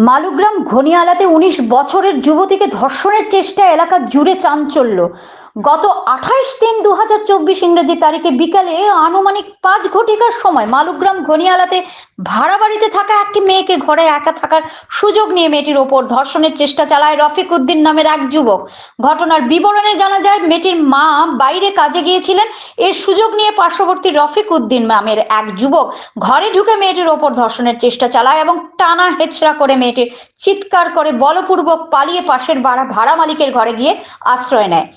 মালুগ্রাম ঘনিয়ালাতে উনিশ বছরের যুবতীকে ধর্ষণের চেষ্টা এলাকা জুড়ে চাঞ্চল্য। গত আঠাইশ তিন দু হাজার চব্বিশ ইংরেজি তারিখে বিকালে আনুমানিক পাঁচ ঘটিকার সময় মালুগ্রাম ঘনিয়ালাতে ভাড়া বাড়িতে থাকা একটি মেয়েকে ঘরে একা থাকার সুযোগ নিয়ে মেয়েটির ওপর ধর্ষণের চেষ্টা চালায় রফিক উদ্দিন নামের এক যুবক। ঘটনার বিবরণে জানা যায়, মেয়েটির মা বাইরে কাজে গিয়েছিলেন। এর সুযোগ নিয়ে পার্শ্ববর্তী রফিক উদ্দিন নামের এক যুবক ঘরে ঢুকে মেয়েটির ওপর ধর্ষণের চেষ্টা চালায় এবং টানা হেচড়া করে মেয়েটির চিৎকার করে বলপূর্বক পালিয়ে পাশের ভাড়া ভাড়া মালিকের ঘরে গিয়ে আশ্রয় নেয়।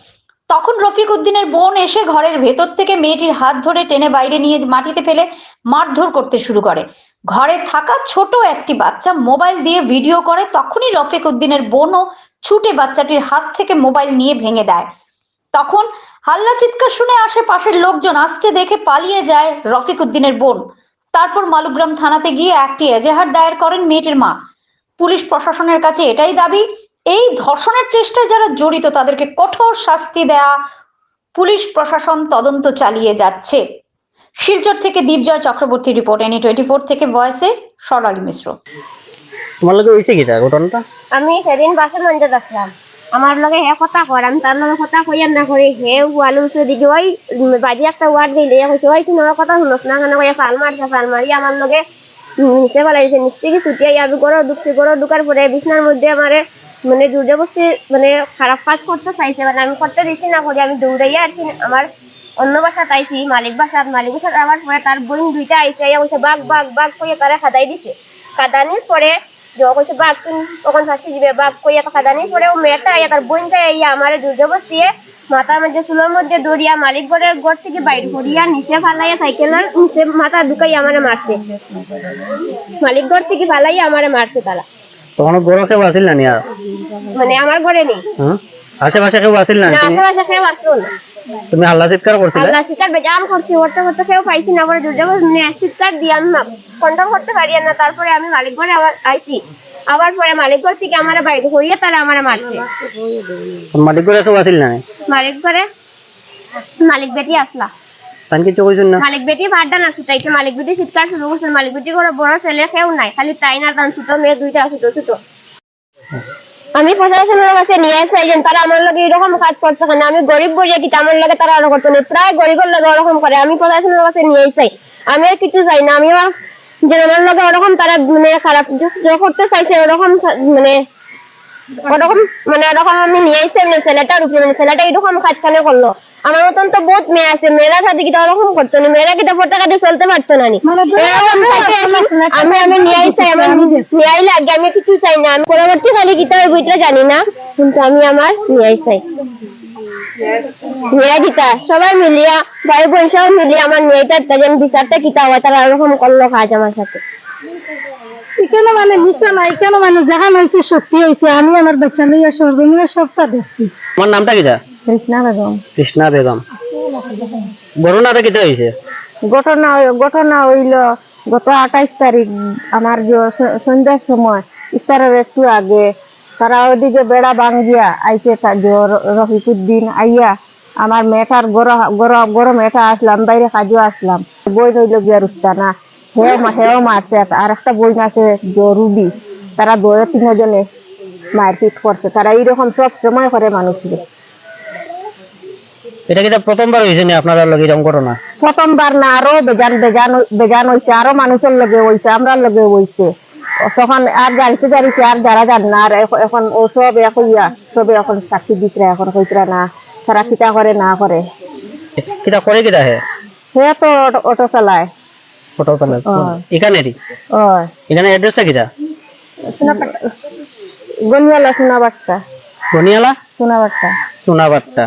তখন রফিক উদ্দিনের বোন এসে ঘরের ভেতর থেকে মেয়েটির হাত ধরে টেনে বাইরে নিয়ে মাটিতে ফেলে মারধর করতে শুরু করে। ঘরে থাকা ছোট একটি বাচ্চা মোবাইল দিয়ে ভিডিও করে, তখনই রফিক উদ্দিনের বোনও ছুটে বাচ্চাটির হাত থেকে মোবাইল নিয়ে ভেঙে দেয়। তখন হাল্লা চিৎকার শুনে আশেপাশের লোকজন আসছে দেখে পালিয়ে যায় রফিক উদ্দিনের বোন। তারপর মালুগ্রাম থানাতে গিয়ে একটি এজাহার দায়ের করেন মেয়েটির মা। পুলিশ প্রশাসনের কাছে এটাই দাবি এই ধর্ষণের চেষ্টায় যারা জড়িত তাদেরকে কঠোর শাস্তি দেয়া পুলিশ প্রশাসন তদন্ত চালিয়ে যাচ্ছে। শিলচর থেকে Dipjoy Chakraborty report NE twenty four থেকে ভয়েসে স্বরালী মিশ্র। তোমার লগে হয়েছে কিটা ঘটনাটা? আমি সেদিন বাসে মঞ্জে আসলাম আমার লগে হে কথা কর আমি তার লগে কথা কইয়ার না করি হে ওয়ালু উঠে দিকে ওই বাজি একটা ওয়ার্ড দিলে কইছে ওই তুমি আমার কথা শুনোস না কেন? কইয়া সাল মারছে সাল মারি আমার লগে নিচে ফেলাইছে নিচ থেকে ছুটিয়াই আমি গরো ঢুকছি গরো ঢুকার পরে বিছনার মধ্যে আমারে মানে দুর্যোগবস্তি মানে খারাপ কাজ করতে চাইছে মানে আমি করতে দিছি না, করি আমি দৌড়াইয়া আর কি আমার অন্য বাসাত আইছি, মালিক বাসাত মালিক বাসাত আবার পরে তার বোন দুইটা আইছে, আইয়া কইছে, বাঘ বাঘ বাঘ কইয়া তারা খাদাই দিছে। খাদানির পরে যে কইছে, বাঘ তুমি তখন ফাঁসি দিবে? বাঘ কইয়া খাদানির পরে ও মেয়েটা আইয়া, তার বোন যায় আইয়া আমার দুর্যোগবস্তিয়ে মাথার মধ্যে, চুলোর মধ্যে দৌড়িয়া মালিক ঘরের ঘর থেকে বাইর করিয়া নিচে ফালাইয়া সাইকেলের নিচে মাথা ঢুকাই আমারে মারছে। মালিক ঘর থেকে ফালাইয়া আমারে মারছে তারা। তখন গরো কেউ আসিল না নি আর? মানে আমার ঘরে নেই? আশেপাশে কেউ আসিল না না আশেপাশে কেউ আসলো না। তুমি হাল্লা চিৎকার করছিলে? আল্লাহ চিৎকার বেজান করছি করতে করতে কেউ পাইছি না পরে দুর্যোগ মানে চিৎকার দিয়ে আমি কন্ট্রোল করতে পারি না তারপরে আমি মালিক ঘরে আবার আইছি। আবার পরে মালিক ঘর থেকে আমার বাইরে করিয়ে তারা আমার মারছে। মালিক করে কেউ আসিল না? মালিক ঘরে মালিক বেটি আসলা। আমি প্রশাসনের আমার কাজ করছে আমি গরিব বলে কি আমার লগে তারা ওরকম করতো না? প্রায় গরিবের লগে ওরকম করে, আমি প্রশাসনের কাছে নিয়ে এসে আমি আর কিছু চাই না, আমিও যে আমার লগে ওরকম তারা মানে খারাপ করতে চাইছে, ওরকম মানে ওরকম মানে ওরকম আমি নিয়ে এসে মানে ছেলেটার উপরে মানে ছেলেটা এরকম কাজ কেন করল। আমার মতন তো বহুত মেয়ে আছে মেয়েরা সাথে কিটা ওরকম করতো না। মেয়েরা কিটা পড়তে কাটে চলতে পারতো না নি। এরকম থাকে আমি- আমি নিয়ে আইসাই আমার নিয়ে আইলে আগে আমি কিছু চাই না। আমি পরবর্তী খালি কিতা ওই বইটা জানি না কিন্তু আমি আমার নিয়ে আইসাই নিয়ে কিতা সবাই মিলিয়া ভাই বোন সব মিলিয়ে আমার আইতা যেন বিচারটা কিতা হয় তারা ওরকম করল কাজ আমার সাথে। কেন মানে মিশা নাই কেন মানে যেখানে হয়েছে সত্যি হয়েছে আমি আমার বাচ্চা লইয়া সরজমিনে সবটা দেখছি। তোমার নামটা কিটা? কৃষ্ণা বেগম। কৃষ্ণা বেগম। ঘটনাটা কিটা হয়েছে ঘটনা ঘটনা হইল গত আঠাইশ তারিখ আমার সন্ধ্যার সময় ইস্তারের একটু আগে তারা ওইদিকে বেড়া ভাঙ্গিয়া আইছে রফিকুদ্দিন আইয়া আমার মেয়েটার গরম গরম গরম মেয়েটা আসলাম বাইরে কাজও আসলাম। বই নইল গিয়া রুস্তানা হেও হেও মারছে আর একটা আছে রুবি। তারা দয়ে তিনজনে মারপিট করছে। তারা এইরকম সব সময় করে মানুষকে। এটা প্রথমবার হয়েছে নি আপনার লগে এরকম ঘটনা? প্রথমবার না আরও বেজান বেজান বেজান হইছে। আরও মানুষের লগে হইছে আমরা লগে হইছে। তখন আর আর যারা জান না আর এখন ও সব এক হইয়া সবে এখন সাক্ষী দিতরা এখন কইতরা না তারা কিতা করে না করে। কিটা করে কিটা হে? সে তো অটো চালায়। ফটো চালে ও। এখানেরই? এখানে অ্যাড্রেসটা কিটা? গনিয়ালা সোনাবাট্টা গনিয়ালা? সোনাবাট্টা সোনাবাট্টা